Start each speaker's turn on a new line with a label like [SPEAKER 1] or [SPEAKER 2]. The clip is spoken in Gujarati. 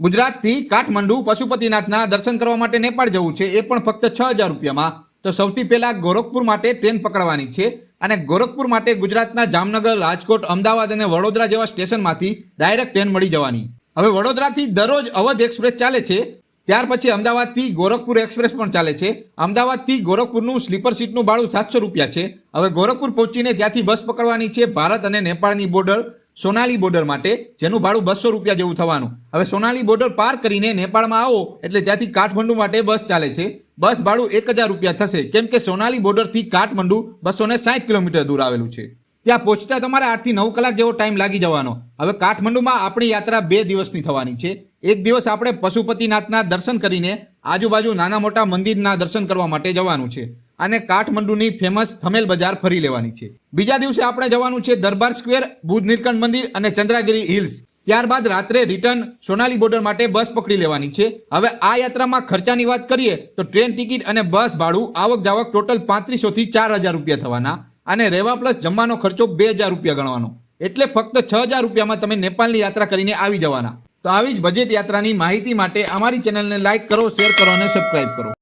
[SPEAKER 1] ગુજરાતથી કાઠમંડુ પશુપતિનાથના દર્શન કરવા માટે નેપાળ જવું છે, એ પણ ફક્ત છ હજાર રૂપિયામાં. તો સૌથી પહેલાં ગોરખપુર માટે ટ્રેન પકડવાની છે અને ગોરખપુર માટે ગુજરાતના જામનગર, રાજકોટ, અમદાવાદ અને વડોદરા જેવા સ્ટેશનમાંથી ડાયરેક્ટ ટ્રેન મળી જવાની. હવે વડોદરાથી દરરોજ અવધ એક્સપ્રેસ ચાલે છે, ત્યાર પછી અમદાવાદથી ગોરખપુર એક્સપ્રેસ પણ ચાલે છે. અમદાવાદથી ગોરખપુરનું સ્લીપર સીટનું ભાડું સાતસો રૂપિયા છે. હવે ગોરખપુર પહોંચીને ત્યાંથી બસ પકડવાની છે ભારત અને નેપાળની બોર્ડર. સોનાલી બોર્ડર માટે, જેનું ભાડું બસો રૂપિયા જેવું થવાનું. હવે સોનાલી બોર્ડર પાર કરીને નેપાળમાં આવો, એટલે ત્યાંથી કાઠમંડુ માટે બસ ચાલે છે. બસ ભાડું એક હજાર રૂપિયા થશે. કેમ કે સોનાલી બોર્ડરથી કાઠમંડુ બસો ને સાઠ કિલોમીટર દૂર આવેલું છે. ત્યાં પહોંચતા તમારે આઠથી નવ કલાક જેવો ટાઈમ લાગી જવાનો. હવે કાઠમંડુમાં આપણી યાત્રા બે દિવસની થવાની છે. એક દિવસ આપણે પશુપતિનાથના દર્શન કરીને આજુબાજુ નાના મોટા મંદિરના દર્શન કરવા માટે જવાનું છે. અને કાઠમંડુની ફેમસ થમેલ બજાર ફરી લેવાની છે. બીજા દિવસે આપણે જવાનું છે દરબાર સ્ક્વેર, બુધ નીલકંઠ મંદિર અને ચંદ્રાગીરી હિલ્સ. ત્યારબાદ રાત્રે રિટર્ન સોનાલી બોર્ડર માટે બસ પકડી લેવાની છે. હવે આ યાત્રામાં ખર્ચાની વાત કરીએ તો ટ્રેન ટિકિટ અને બસ, ભાડું આવક જાવક ટોટલ પાંત્રીસોથી ચાર હજાર રૂપિયા થવાના અને રહેવા પ્લસ જમવાનો ખર્ચો બે હજાર રૂપિયા ગણવાનો. એટલે ફક્ત છ હજાર રૂપિયામાં તમે નેપાળની યાત્રા કરીને આવી જવાના. તો આવી જ બજેટ યાત્રાની માહિતી માટે અમારી ચેનલને લાઇક કરો શેર કરો અને સબસ્ક્રાઇબ કરો.